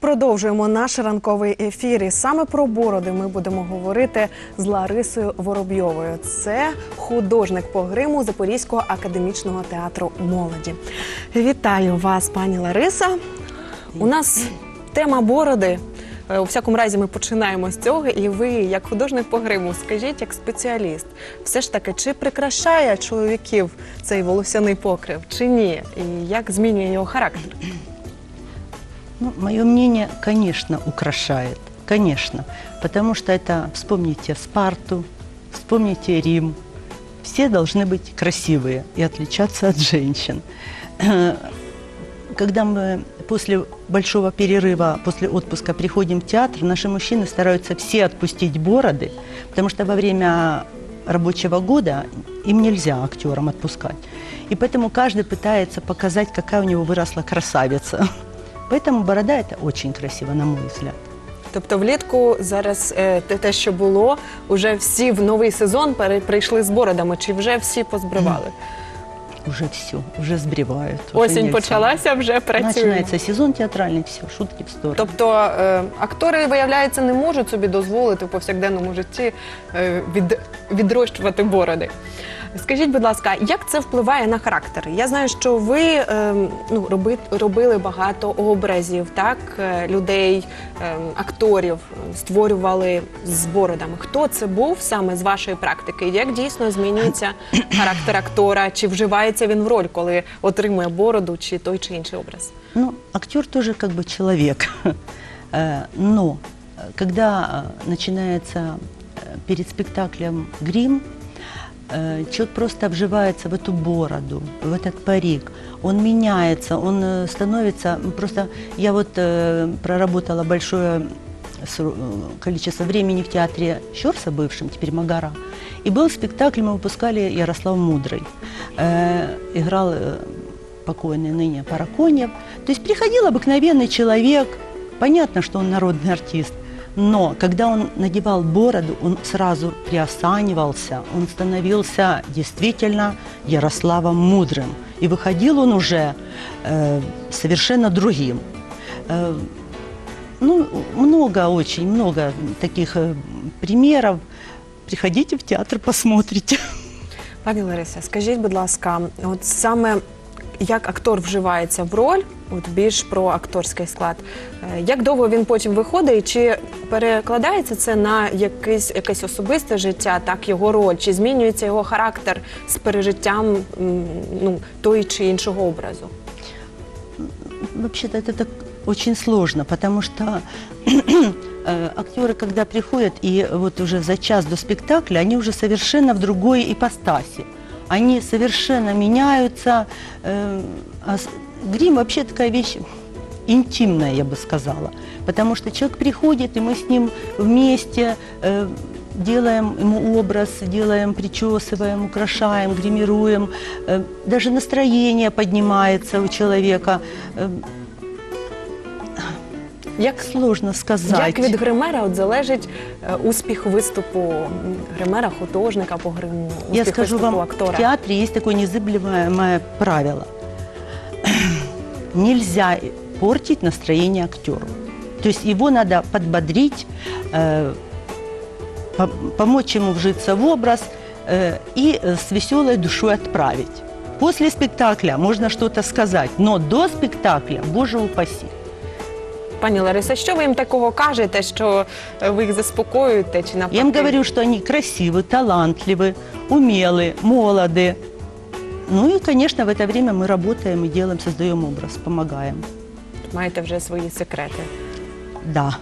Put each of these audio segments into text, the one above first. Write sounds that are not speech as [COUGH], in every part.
Продовжуємо наш ранковий ефір. І саме про бороди ми будемо говорити з Ларисою Воробйовою. Це художник по гриму Запорізького академічного театру молоді. Вітаю вас, пані Лариса. У нас тема бороди. Е, У всякому разі, ми починаємо з цього. І ви, як художник по гриму, скажіть, як спеціаліст, все ж таки, чи прикрашає чоловіків цей волосяний покрив, чи ні? І як змінює його характер? Ну, мое мнение, конечно, украшает. Конечно. Потому что это, вспомните Спарту, вспомните Рим. Все должны быть красивые и отличаться от женщин. Когда мы после большого перерыва, после отпуска приходим в театр, наши мужчины стараются все отпустить бороды, потому что во время рабочего года им нельзя актерам отпускать. И поэтому каждый пытается показать, какая у него выросла красавица. Поэтому борода это очень красиво, на мой взгляд. Тобто влітку зараз е, те, те, що було, уже всі в новий сезон пере- прийшли з бородами, чи вже всі позбривали? Уже все, уже сбривают. уже Осінь нельзя. почалася, вже працюємо. Начинается сезон театральный, все, шутки в сторону. Тобто е, актори, виявляється, не можуть собі дозволити в повсякденному житті е, від, відрощувати бороди. Скажіть, будь ласка, як це впливає на характер? Я знаю, що ви е, ну, роби, робили багато образів, так, е, людей, е, акторів е, створювали з бородами. Хто це був саме з вашої практики? Як дійсно змінюється характер актора? Чи вживається він в роль, коли отримує бороду, чи той чи інший образ? Ну, актер тоже как бы человек. Э, Но э, когда э, начинается э, перед спектаклем грим, э, человек просто вживается в эту бороду, в этот парик. Он меняется, он э, становится... м, Просто я вот э, проработала большое сро- э, количество времени в театре Щерса бывшем, теперь Магара. И был спектакль, мы выпускали Ярослав Мудрый. Э, играл э, покойный ныне Параконьев. То есть приходил обыкновенный человек, понятно, что он народный артист, но когда он надевал бороду, он сразу приосанивался, он становился действительно Ярославом Мудрым. И выходил он уже э, совершенно другим. Э, ну, много, очень много таких э, примеров. Приходите в театр, посмотрите. Пані Лариса, скажіть, будь ласка, от саме як актор вживається в роль, от більш про акторський склад, е, як довго він потім виходить, і чи перекладається це на якесь, якесь особисте життя, так його роль, чи змінюється його характер з пережиттям м, ну, той чи іншого образу? Вообще-то это так очень сложно, потому что э, актеры, когда приходят, и вот уже за час до спектакля, они уже совершенно в другой ипостаси. Они совершенно меняются. э, а с- грим вообще такая вещь интимная, я бы сказала. Потому что человек приходит, и мы с ним вместе э, делаем ему образ, делаем, причесываем, украшаем, гримируем. Э, даже настроение поднимается у человека. Э, Як, сложно сказать. як від гримера от залежить е, успіх виступу м, гримера, художника по гриму, успіх Я скажу виступу вам, актора? в театре есть такое незыблемое правило. [CLEARS THROAT] Нельзя портить настроение актеру. То есть его надо подбодрить, э, по- помочь ему вжиться в образ э, и э, с веселой душой отправить. После спектакля можно что-то сказать, но до спектакля, боже упаси. Пані Лариса, що ви їм такого кажете, що е, ви їх заспокоюєте чи навпаки? Я им говорю, что они красивы, талантливы, умелы, молоды. Ну и, конечно, в это время мы работаем и делаем, создаем образ, помогаем. маєте вже свої секрети. Да.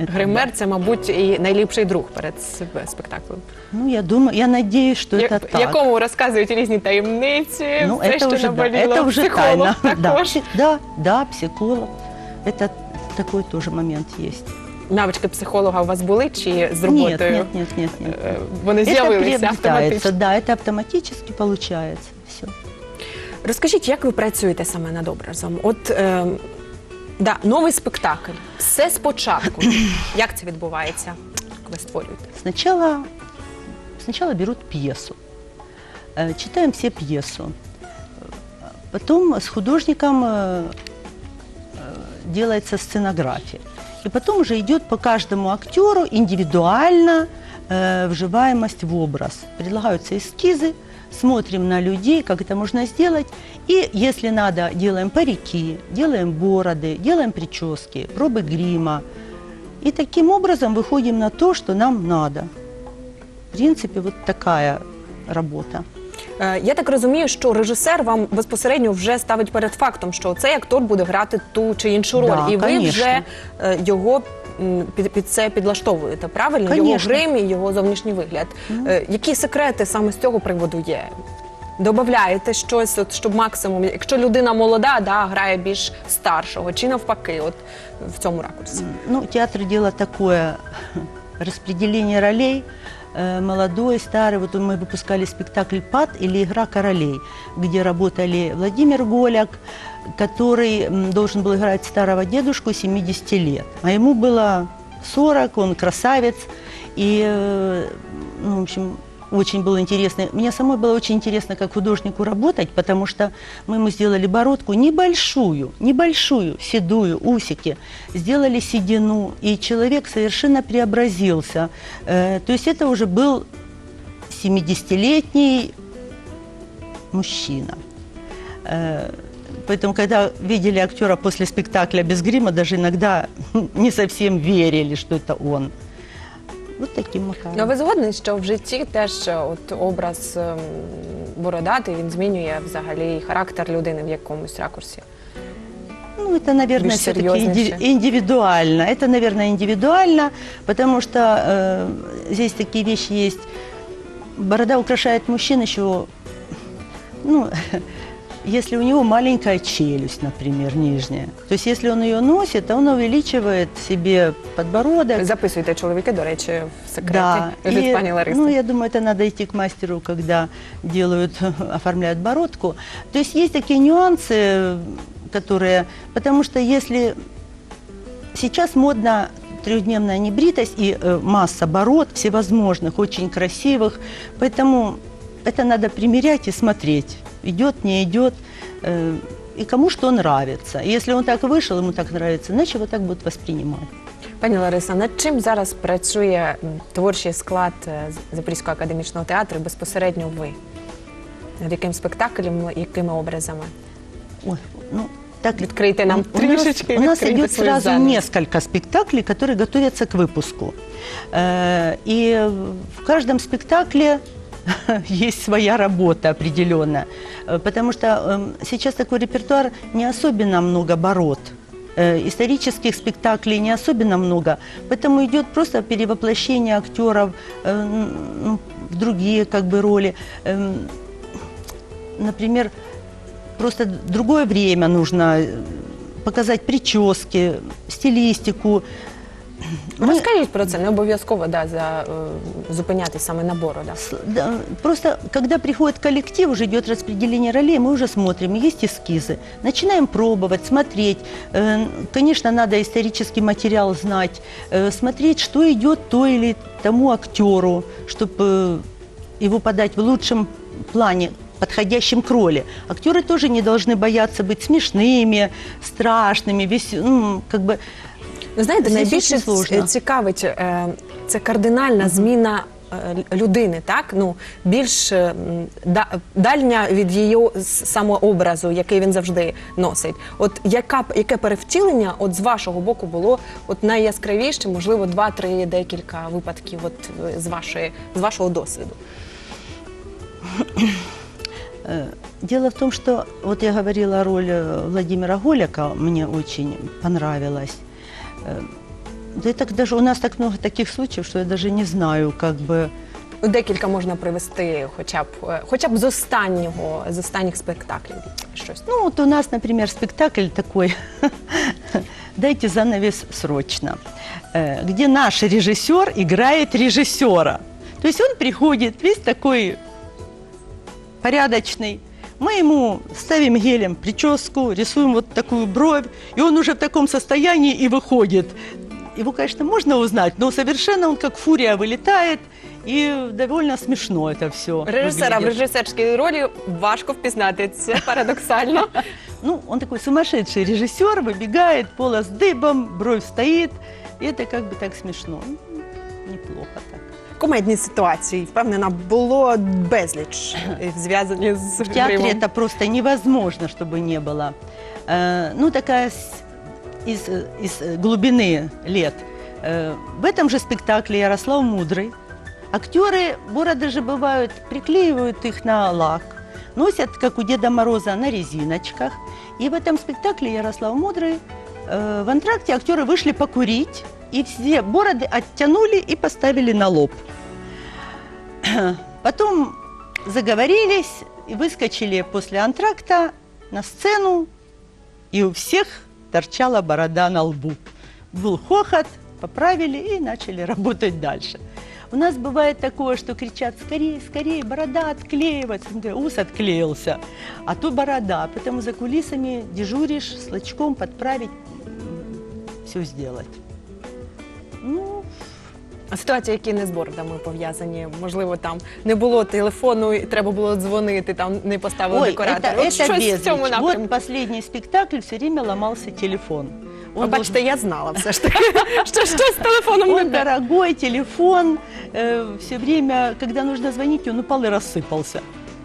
Это Гример це, мабуть, і найліпший друг перед себе- спектаклем. да. Ну, я думаю, я надеюсь, что Я- это так. Якому розказують різні таємниці, Ну, все, это що уже, да, наболіло. это уже Психолог тайна. Да, також. пси- да, да, психолог. Это такой тоже момент есть. Навички психолога у вас були чи з Нет, роботою? нет, нет, нет, нет. е, Вони Это з'явилися приобретается, автоматично. да, это автоматически получается. Все. Розкажіть, як ви працюєте саме над образом? От е, да, новий спектакль. Все спочатку. [CLEARS THROAT] як це відбувається? Як ви створюєте? Сначала, сначала берут пьесу, э, читаем все пьесу. Потом с художником э, э, делается сценография. И потом уже идет по каждому актеру индивидуально э, вживаемость в образ. Предлагаются эскизы, смотрим на людей, как это можно сделать. И если надо, делаем парики, делаем бороды, делаем прически, пробы грима. И таким образом выходим на то, что нам надо. В принципе, вот такая работа. Е, Я так розумію, що режисер вам безпосередньо вже ставить перед фактом, що цей актор буде грати ту чи іншу роль, Да, і ви конечно. вже е, його під, під це підлаштовуєте. Правильно? Його грим і його зовнішній вигляд. Е, Які секрети саме з цього приводу є? Добавляєте щось, от щоб максимум, якщо людина молода, да, грає більш старшого, чи навпаки, от в цьому ракурсі. Ну, театр дело такое, [LAUGHS] распределение ролей, молодой, старый. Вот мы выпускали спектакль «Пад» или «Игра королей», где работали Владимир Голяк, который м, должен был играть старого дедушку 70 лет. А ему было 40, он красавец. И, э, ну, в общем, очень было интересно. Мне самой было очень интересно, как художнику работать, потому что мы ему сделали бородку небольшую, небольшую, седую, усики, сделали седину, и человек совершенно преобразился. Э, то есть это уже был 70-летний мужчина. Э, Поэтому, когда видели актера после спектакля без грима, даже иногда [LAUGHS] не совсем верили, что это он. Вот таким макаром. Ну, ви згодні, що в житті теж е, от образ ем, бородатий він змінює взагалі і характер людини в якомусь ракурсі. Ну, это, наверное, Більш все-таки серьезнейше. индивидуально. Это, наверное, индивидуально, потому что э, здесь такие вещи есть. Борода украшает мужчин еще, ну, [LAUGHS] если у него маленькая челюсть, например, нижняя. То есть, если он ее носит, то он увеличивает себе подбородок. Записуйте чоловіки, до речі, в секреті Да. від И, пані Лариси. ну, я думаю, это надо идти к мастеру, когда делают, [LAUGHS] оформляют бородку. То есть есть такие нюансы, которые... Потому что если сейчас модно трехдневная небритость и э, масса бород всевозможных, очень красивых, поэтому это надо примерять и смотреть, идет, не идет, э, и кому что нравится. И Если он так вышел, ему так нравится, значит его так будут воспринимать. Пані Лариса, над чим зараз працює м, творчий склад е, з- Запорізького академічного театру і безпосередньо ви? Над яким спектаклем, якими образами? Ой, ну, так Відкрийте нам У нас- трішечки. У нас відкрийте идет свою сразу занавіс. несколько спектаклей, которые готовятся к выпуску. Э, И в каждом спектакле [LAUGHS] есть своя работа определенная. Э, Потому что эм, сейчас такой репертуар не особенно много бород. Э, Исторических спектаклей не особенно много, поэтому идет просто перевоплощение актеров э, ну, в другие как бы роли. Эм, Например, просто другое время нужно показать прически, стилистику. Ну, Мы- Розкажіть про це, не обов'язково да, за, е, зупинятись саме на бородах. С- да, Просто когда приходит коллектив, уже идет распределение ролей, мы уже смотрим, есть эскизы, начинаем пробовать, смотреть. Э, Конечно, надо исторический материал знать, э, смотреть, что идет то или тому актеру, чтобы его подать в лучшем плане подходящим к роли. Актеры тоже не должны бояться быть смешными, страшными, весь, ну, как бы Ви знаєте, найбільше цікавить е, це кардинальна зміна е, людини, так? Ну, більш е, да- дальня від її самообразу, який він завжди носить. От яка, яке перевтілення от з вашого боку було от найяскравіше, можливо, два-три декілька випадків от, з, вашої, з вашого досвіду? Дело в том, что вот я говорила роль Владимира Голяка, мне очень понравилась. Э, Да и так даже у нас так много таких случаев, что я даже не знаю, как бы. Ну, Декілька можна привести, хоча б, е, хоча б з останнього, з останніх спектаклів щось. Ну вот у нас, например, спектакль такой [LAUGHS] «Дайте занавес срочно», э, где наш режиссер играет режиссера. То есть он приходит весь такой порядочный, мы ему ставим гелем прическу, рисуем вот такую бровь, и он уже в таком состоянии и выходит. Его, конечно, можно узнать, но совершенно он как фурия вылетает, и довольно смешно это все. Режисера в режисерській ролі важко впізнати. Це [LAUGHS] парадоксально. ну, он такой сумасшедший режиссер, выбегает, полос дыбом, бровь стоит. И это как бы так смешно. Ну, Неплохо так. Комедні ситуації, впевнена, було безліч е, зв'язані з В театре гримом. это просто невозможно, чтобы не было. Э, ну, такая с- из, э, из э, глубины лет. Э, в этом же спектакле Ярослав Мудрый. Актеры, бороды же бывают, приклеивают их на лак, носят, как у Деда Мороза, на резиночках. И в этом спектакле Ярослав Мудрый э, в антракте актеры вышли покурить, и все бороды оттянули и поставили на лоб. [CLEARS THROAT] Потом заговорились и выскочили после антракта на сцену, и у всех торчала борода на лбу. Был хохот, поправили и начали работать дальше. У нас бывает такое, что кричат «скорее, скорее, борода отклеивается». Ус отклеился, а то борода. Поэтому за кулисами дежуришь, с лачком подправить, все сделать. Ну, А ситуації, які не з бородами пов'язані, можливо, там не було телефону, і треба було дзвонити, там не поставили Ой, декоратор. это, От это щось в безличь. цьому Вот напрямку. последний спектакль, все время ломался телефон. Ви Он бачите, я знала все ж таки, [LAUGHS] що щось з телефоном не Он те. дорогой телефон, все время, когда нужно звонить, он упал и рассыпался.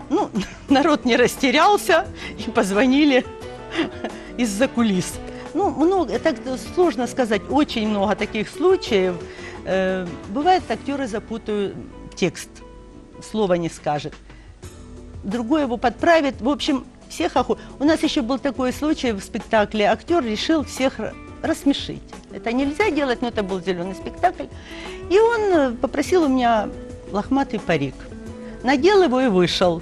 Ну, [LAUGHS] народ не растерялся и позвонили [LAUGHS] из-за кулис. Ну, много, так сложно сказать, очень много таких случаев. Э, Бывает, актеры запутают текст, слова не скажет. Другой его подправит. В общем, всех оху... У нас еще был такой случай в спектакле. Актер решил всех ра- рассмешить. Это нельзя делать, но это был зеленый спектакль. И он э, попросил у меня лохматый парик. Надел его и вышел.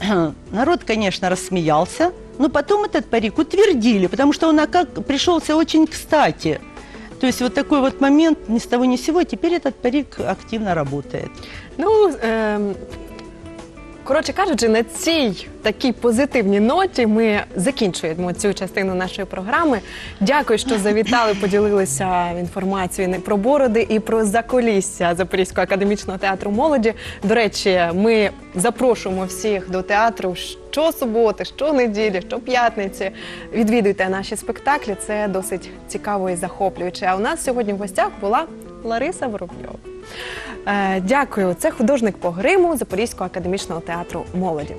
[CLEARS THROAT] Народ, конечно, рассмеялся, но потом этот парик утвердили, потому что он как пришелся очень кстати. То есть вот такой вот момент ни с того ни с сего, теперь этот парик активно работает. Ну, ем, коротше кажучи, на цій такій позитивній ноті ми закінчуємо цю частину нашої програми. Дякую, що завітали, поділилися інформацією про бороди і про заколісся Запорізького академічного театру молоді. До речі, ми запрошуємо всіх до театру щосуботи, щонеділі, щоп'ятниці. Відвідуйте наші спектаклі. Це досить цікаво і захоплююче. А у нас сьогодні в гостях була Лариса Воробйова. Е, Дякую. Це художник по гриму Запорізького академічного театру молоді.